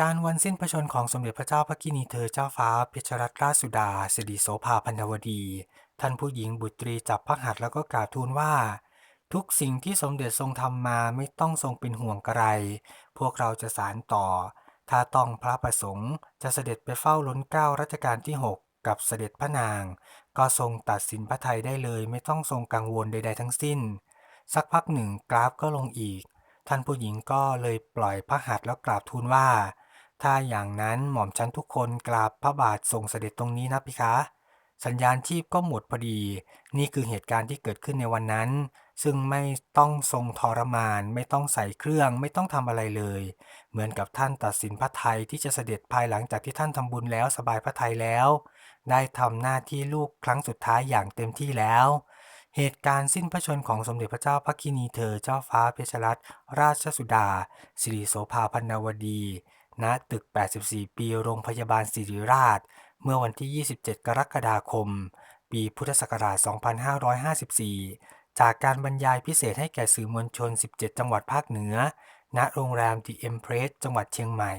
การณ์วันสิ้นพระชนของสมเด็จพระเจ้าพระกินีเธอเจ้าฟ้าเพชรรัตนราชสุดาสิริโสภาพันธวดี ท่านผู้หญิงบุตรีจับพระหัตถ์แล้วก็กราบทูลว่า ทุกสิ่งที่สมเด็จทรงทำมาไม่ต้องทรงเป็นห่วงกระไร พวกเราจะสารต่อ ถ้าต้องพระประสงค์จะเสด็จไปเฝ้าล้นเกล้ารัชกาลที่ 6 กับเสด็จพระนาง ก็ทรงตัดสินพระไทยได้เลยไม่ต้องทรงกังวลใด ๆ ทั้งสิ้น สักพักหนึ่งกราฟก็ลงอีกท่านผู้หญิงก็เลยปล่อยพระหัตถ์แล้วกราบทูลว่า ถ้าอย่างนั้นหม่อมฉันทุกคนกราบพระบาททรงเสด็จตรงนี้นะพี่คะ สัญญาณชีพก็หมดพอดี นี่คือเหตุการณ์ที่เกิดขึ้นในวันนั้น ซึ่งไม่ต้องทรงทรมาน ไม่ต้องใส่เครื่อง ไม่ต้องทำอะไรเลย เหมือนกับท่านตัดสินพระไทยที่จะเสด็จภายหลังจากที่ท่านทำบุญแล้วสบายพระไทยแล้ว ได้ทำหน้าที่ลูกครั้งสุดท้ายอย่างเต็มที่แล้วเหตุการณ์สิ้นพระชนม์ของสมเด็จพระเจ้าพระกินีเธอเจ้าฟ้าเพชรรัตนราชสุดา สิริโสภาพันนวดี ณตึก 84 ปีโรงพยาบาลศิริราช เมื่อวันที่ 27 กรกฎาคม ปีพุทธศักราช 2554 จากการบรรยายพิเศษให้แก่สื่อมวลชน 17 จังหวัดภาคเหนือ ณ โรงแรม The Empress จังหวัดเชียงใหม่